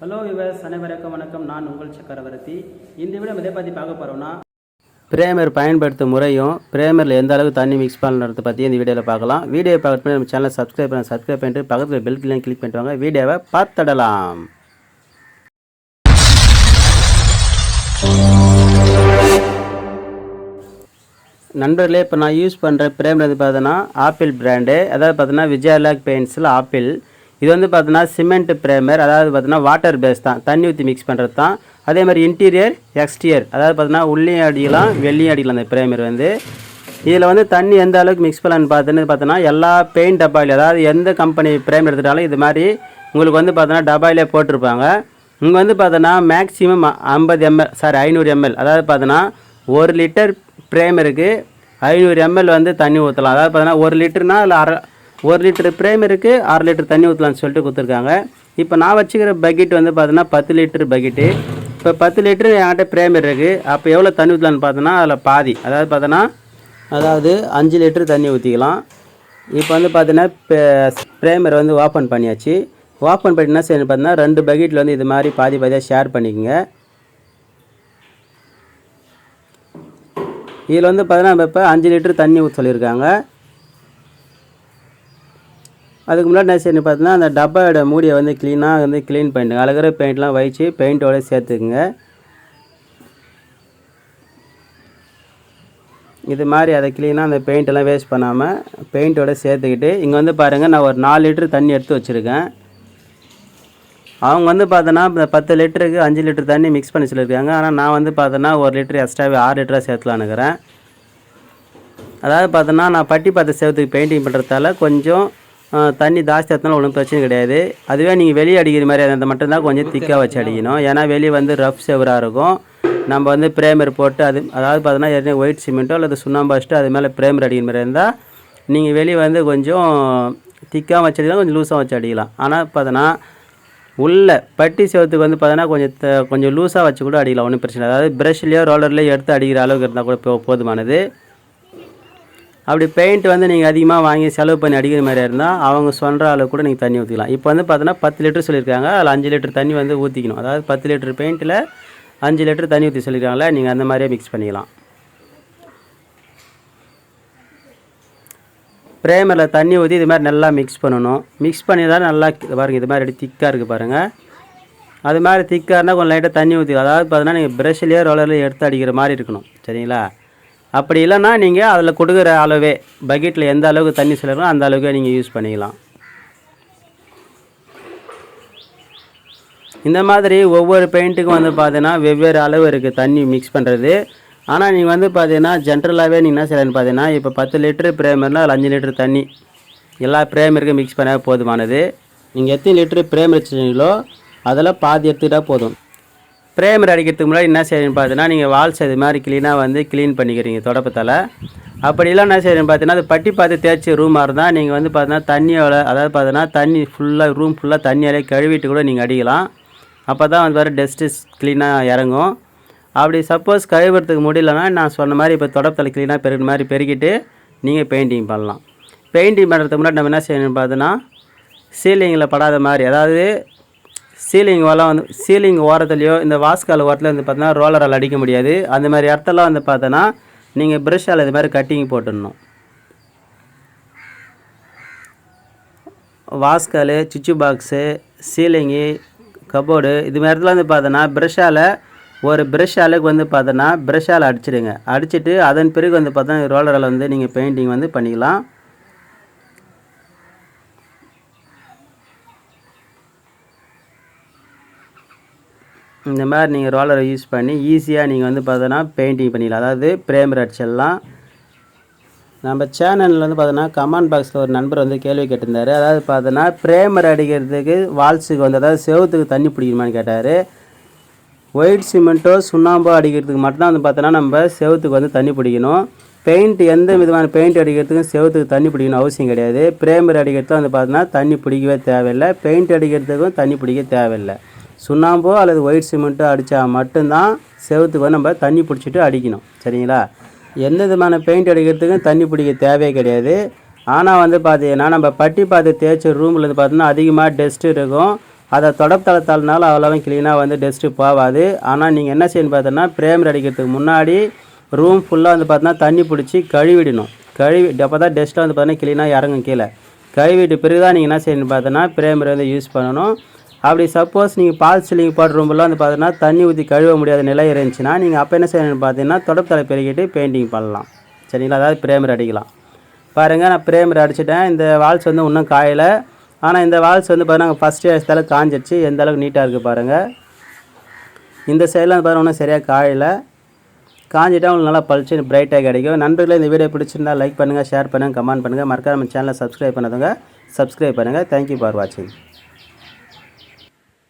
Hello viewers அனைவருக்கும் வணக்கம். நான் உங்கள் சக்கரவர்த்தி. இந்த விட எதை பற்றி பார்க்க போகிறோம்னா பிரேமர் பயன்படுத்தும் முறையும் பிரேமரில் எந்த அளவுக்கு தண்ணி மிக்ஸ் பண்ணுறது பற்றி இந்த வீடியோவில் பார்க்கலாம். வீடியோ பார்க்க நம்ம சேனலை சப்ஸ்கிரைப் பண்ண சப்ஸ்கிரைப் பண்ணிட்டு பக்கத்தில் பெல் கிளியும் கிளிக் பண்ணிட்டு வாங்க. வீடியோவை பார்த்துடலாம். நண்பர்களே இப்போ நான் யூஸ் பண்ணுற பிரேம் வந்து பார்த்தோன்னா ஆப்பிள் பிராண்டு அதாவது பார்த்தோன்னா விஜயலாக் பெயிண்ட்ஸில் ஆப்பிள். இது வந்து பார்த்தோன்னா சிமெண்ட் பிரேமர் அதாவது பார்த்தோன்னா வாட்டர் பேஸ் தான். தண்ணி ஊற்றி மிக்ஸ் பண்ணுறது தான். அதே மாதிரி இன்டீரியர் எக்ஸ்டீரியர் அதாவது பார்த்தோன்னா உள்ளேயும் அடிக்கலாம் வெளியும் அடிக்கலாம் அந்த பிரேமர் வந்து. இதில் வந்து தண்ணி எந்த அளவுக்கு மிக்ஸ் பண்ணலான்னு பார்த்தோன்னு பார்த்தோன்னா எல்லா பெயிண்ட் டப்பாயிலும் அதாவது எந்த கம்பெனி பிரேம் எடுத்துட்டாலும் இது மாதிரி உங்களுக்கு வந்து பார்த்தோன்னா டப்பாயிலே போட்டிருப்பாங்க. இங்கே வந்து பார்த்தோன்னா மேக்ஸிமம் ஐம்பது எம்எல் சாரி ஐநூறு எம்எல் அதாவது பார்த்தோன்னா ஒரு லிட்டர் பிரேமருக்கு ஐநூறு எம்எல் வந்து தண்ணி ஊற்றலாம் அதாவது பார்த்தோன்னா ஒரு லிட்டர்னால் அதில் அரை ஒரு லிட்டர் இருக்குது அரை லிட்டர் தண்ணி ஊற்றலான்னு சொல்லிட்டு கொடுத்துருக்காங்க. இப்போ நான் வச்சுக்கிற பக்கெட் வந்து பார்த்தீங்கன்னா பத்து லிட்டர் பக்கெட்டு. இப்போ பத்து லிட்டர் என்கிட்ட பிரேமர் இருக்குது அப்போ எவ்வளோ தண்ணி ஊற்றலான்னு பார்த்தோன்னா அதில் பாதி. அதாவது பார்த்தோன்னா அதாவது அஞ்சு லிட்டர் தண்ணி ஊற்றிக்கலாம் இப்போ வந்து பார்த்தீங்கன்னா பிரேமர் வந்து ஓப்பன் பண்ணியாச்சு. ஓப்பன் பண்ணினா சரி பார்த்தீங்கன்னா ரெண்டு பக்கெட்டில் வந்து இது மாதிரி பாதி பாதியாக ஷேர் பண்ணிக்கோங்க. இதில் வந்து பார்த்தீங்கன்னா இப்போ அஞ்சு லிட்டர் தண்ணி ஊற்ற சொல்லியிருக்காங்க. அதுக்கு முன்னாடி என்ன செய்யணும் பார்த்தீங்கன்னா அந்த டப்பாவோட மூடியை வந்து க்ளீனாக வந்து க்ளீன் பண்ணிடுங்க. அழகிற பெயிண்ட்லாம் வச்சு பெயிண்ட்டோட சேர்த்துக்குங்க. இது மாதிரி அதை க்ளீனாக அந்த பெயிண்டெல்லாம் வேஸ்ட் பண்ணாமல் பெயிண்ட்டோட சேர்த்துக்கிட்டு இங்கே வந்து பாருங்கள் நான் ஒரு நாலு லிட்டர் தண்ணி எடுத்து வச்சுருக்கேன். அவங்க வந்து பார்த்தோன்னா பத்து லிட்டருக்கு அஞ்சு லிட்டர் தண்ணி மிக்ஸ் பண்ணி சொல்லியிருக்காங்க ஆனால் நான் வந்து பார்த்தோன்னா ஒரு லிட்டர் எக்ஸ்ட்ராவே ஆறு லிட்டராக சேர்த்துலான்னுக்கிறேன் அதாவது பார்த்தோன்னா நான் பட்டி பார்த்த சேவத்துக்கு பெயிண்டிங் பண்ணுறதால கொஞ்சம் தண்ணி ஜாஸ்தி ஏற்றினாலும் ஒன்றும் பிரச்சனை கிடையாது. அதுவே நீங்கள் வெளியே அடிக்கிற மாதிரி அந்த மட்டும்தான் கொஞ்சம் திக்காக வச்சு அடிக்கணும். ஏன்னா வெளியே வந்து ரஃப் செவராக இருக்கும். நம்ம வந்து பிரேமர் போட்டு அது அதாவது பார்த்தோன்னா ஏற்கனவே ஒயிட் சிமெண்ட்டோ அல்லது சுண்ணாம்பு வச்சுட்டு அது மேலே பிரேமர் அடிக்கிற மாதிரி இருந்தால் நீங்கள் வெளியே வந்து கொஞ்சம் திக்காக வச்சு அடிக்கலாம் கொஞ்சம் லூஸாக வச்சு அடிக்கலாம். ஆனால் பார்த்தோன்னா உள்ள பட்டி செவத்துக்கு வந்து பார்த்தோன்னா கொஞ்சம் கொஞ்சம் லூஸாக வச்சு கூட அடிக்கலாம் ஒன்றும் பிரச்சனை இல்லை. அதாவது ப்ரஷ்லேயோ ரோலர்லேயோ எடுத்து அடிக்கிற அளவுக்கு இருந்தால் கூட போ- போதுமானது. அப்படி பெயிண்ட் வந்து நீங்கள் அதிகமாக வாங்கி செலவு பண்ணி அடிக்கிற மாதிரி இருந்தால் அவங்க சொல்கிற அளவு கூட நீங்கள் தண்ணி ஊற்றிக்கலாம் இப்போ வந்து பார்த்தோன்னா பத்து லிட்டர் சொல்லியிருக்காங்க. அதில் அஞ்சு லிட்டர் தண்ணி வந்து ஊற்றிக்கணும் அதாவது பத்து லிட்டர் பெயிண்ட்டில் அஞ்சு லிட்டர் தண்ணி ஊற்றி சொல்லியிருக்காங்களே நீங்கள் அந்த மாதிரியே மிக்ஸ் பண்ணிக்கலாம். ப்ரேமரில் தண்ணி ஊற்றி இது மாதிரி நல்லா மிக்ஸ் பண்ணணும். மிக்ஸ் பண்ணி தான் நல்லா பாருங்கள் இது மாதிரி திக்காக இருக்குது பாருங்கள் அது மாதிரி திக்காக இருந்தால் கொஞ்சம் லைட்டாக தண்ணி ஊற்றி அதாவது பார்த்தீங்கன்னா நீங்கள் ப்ரெஷ்லேயே ரோலர்லேயோ எடுத்து அடிக்கிற மாதிரி இருக்கணும். சரிங்களா? அப்படி இல்லைன்னா நீங்கள் அதில் கொடுக்குற அளவே பக்கெட்டில் எந்த அளவுக்கு தண்ணி செலவோ அந்த அளவுக்கு நீங்கள் யூஸ் பண்ணிக்கலாம். இந்த மாதிரி ஒவ்வொரு பெயிண்ட்டுக்கும் வந்து பார்த்தீங்கன்னா வெவ்வேறு அளவு இருக்குது தண்ணி மிக்ஸ் பண்ணுறது ஆனால் நீங்கள் வந்து பார்த்தீங்கன்னா ஜென்ரலாகவே நீங்கள் என்ன செய்யலாம்னு பார்த்தீங்கன்னா இப்போ பத்து லிட்டரு பிரேமர்னால் அதில் அஞ்சு லிட்டர் தண்ணி எல்லா பிரேமருக்கும் மிக்ஸ் பண்ணால் போதுமானது. நீங்கள் எத்தனை லிட்டரு பிரேமர் வச்சுருக்கீங்களோ அதில் பாதி எடுத்துக்கிட்டால் போதும். ப்ரேமர் அடிக்கிறதுக்கு முன்னாடி என்ன செய்யணும்னு பார்த்தீங்கன்னா நீங்கள் வால்ஸ் இது மாதிரி க்ளீனாக வந்து க்ளீன் பண்ணிக்கிறீங்க தொடப்பத்தால். அப்படிலாம் என்ன செய்யணும் பார்த்தீங்கன்னா அது பட்டி பார்த்து தேய்ச்சி ரூமாக இருந்தால் நீங்கள் வந்து பார்த்தீங்கன்னா தண்ணியோட அதாவது பார்த்தீங்கன்னா தண்ணி ஃபுல்லாக ரூம் ஃபுல்லாக தண்ணியாலே கழுவிட்டு கூட நீங்கள் அடிக்கலாம். அப்போ தான் வந்து வர டஸ்ட்டு க்ளீனாக இறங்கும். அப்படி சப்போஸ் கழுவுறதுக்கு முடியலன்னா நான் சொன்ன மாதிரி இப்போ தொடப்பத்தில் க்ளீனாக பெருகிற மாதிரி பெருகிட்டு நீங்கள் பெயிண்டிங் பண்ணலாம். பெயிண்டிங் பண்ணுறதுக்கு முன்னாடி நம்ம என்ன செய்யணும்னு பார்த்தோன்னா சீலிங்கில் படாத மாதிரி அதாவது சீலிங் ஓரம் வந்து சீலிங் ஓரத்துலையோ இந்த வாஸ்கால் ஓரத்தில் வந்து பார்த்தோன்னா ரோலரால் அடிக்க முடியாது. அந்த மாதிரி இடத்தெல்லாம் வந்து பார்த்தோன்னா நீங்கள் ப்ரெஷ்ஷால் இது மாதிரி கட்டிங் போட்டுடணும். வாஸ்காலு சுச்சு பாக்ஸு சீலிங்கு கபோர்டு இது மாதிரி இடத்துல வந்து பார்த்தோன்னா ப்ரெஷ்ஷால் ஒரு ப்ரஷ்ஷாலுக்கு வந்து பார்த்தோன்னா ப்ரஷ்ஷால் அடிச்சிடுங்க. அடிச்சிட்டு அதன் பிறகு வந்து பார்த்தோன்னா ரோலரால் வந்து நீங்கள் பெயிண்டிங் வந்து பண்ணிக்கலாம். இந்த மாதிரி நீங்கள் ரோலரை யூஸ் பண்ணி ஈஸியாக நீங்கள் வந்து பார்த்தோன்னா பெயிண்டிங் பண்ணிடலாம். அதாவது பிரேம் அடிச்சிடலாம் நம்ம சேனலில் வந்து பார்த்தோன்னா கமெண்ட் பாக்ஸில் ஒரு நண்பர் வந்து கேள்வி கேட்டிருந்தார். அதாவது பார்த்தோன்னா பிரேமர் அடிக்கிறதுக்கு வால்ஸுக்கு வந்து அதாவது செவத்துக்கு தண்ணி பிடிக்குமான்னு கேட்டார். ஒயிட் சிமெண்ட்டோ சுண்ணாம்போ அடிக்கிறதுக்கு மட்டும்தான் வந்து பார்த்தோன்னா நம்ம செவத்துக்கு வந்து தண்ணி பிடிக்கணும். பெயிண்ட் எந்த விதமான பெயிண்ட் அடிக்கிறதுக்கும் செவத்துக்கு தண்ணி பிடிக்கணும் அவசியம் கிடையாது. பிரேமர் அடிக்கிறதுக்கு வந்து பார்த்தோன்னா தண்ணி பிடிக்கவே தேவையில்லை. பெயிண்ட் அடிக்கிறதுக்கும் தண்ணி பிடிக்க தேவையில்லை. சுண்ணாம்போ அல்லது ஒயிட் சிமெண்ட்டோ அடித்தா மட்டும்தான் செவத்துக்கு வந்து நம்ம தண்ணி பிடிச்சிட்டு அடிக்கணும். சரிங்களா? எந்த விதமான பெயிண்ட் அடிக்கிறதுக்கும் தண்ணி பிடிக்க தேவையே கிடையாது. ஆனால் வந்து பார்த்தீங்கன்னா நம்ம பட்டி பார்த்து தேய்ச்ச ரூமில் இருந்து பார்த்தோன்னா அதிகமாக டஸ்ட்டு இருக்கும். அதை தொடப்பத்தளத்தாலனால அவ்வளோவா க்ளீனாக வந்து டஸ்ட்டு போகாது. ஆனால் நீங்கள் என்ன செய்யணும் பார்த்தோன்னா பிரேமர் அடிக்கிறதுக்கு முன்னாடி ரூம் ஃபுல்லாக வந்து பார்த்தோன்னா தண்ணி பிடிச்சி கழுவிடணும். கழுவி அப்போ தான் டஸ்ட்டாக வந்து பார்த்தீங்கன்னா க்ளீனாக இறங்கும் கீழே. கழுவிட்டு பிறகு தான் நீங்கள் என்ன செய்யணும் பார்த்தோன்னா பிரேமர் வந்து யூஸ் பண்ணணும். அப்படி சப்போஸ் நீங்கள் பால் சீலிங் போடுற ரூம்லாம் வந்து பார்த்தீங்கன்னா தண்ணி ஊற்றி கழுவ முடியாத நிலை இருந்துச்சுன்னா நீங்கள் அப்போ என்ன செய்யணும்னு பார்த்தீங்கன்னா தொடப்பத்தலை பெருகிட்டு பெயிண்டிங் பண்ணலாம். சரிங்களா? அதாவது பிரேமர் அடிக்கலாம். பாருங்கள் நான் பிரேமர் அடிச்சிட்டேன். இந்த வால்ஸ் வந்து இன்னும் காயலை. ஆனால் இந்த வால்ஸ் வந்து பார்த்தீங்கன்னா ஃபஸ்ட்டு அடிச்சதால காஞ்சிடுச்சு எந்த அளவுக்கு நீட்டாக இருக்குது பாருங்கள் இந்த சைடில் வந்து பாருங்கள் சரியாக காயலை. காஞ்சிட்டா உங்களுக்கு நல்லா பளிச்சு பிரைட்டாக கிடைக்கும். நண்பர்களே இந்த வீடியோ பிடிச்சிருந்தா லைக் பண்ணுங்கள் ஷேர் பண்ணுங்கள் கமெண்ட் பண்ணுங்கள் மறக்காம சேனலை சப்ஸ்கிரைப் பண்ணதுங்க சப்ஸ்கிரைப் பண்ணுங்கள் தேங்க்யூ ஃபார் வாட்சிங்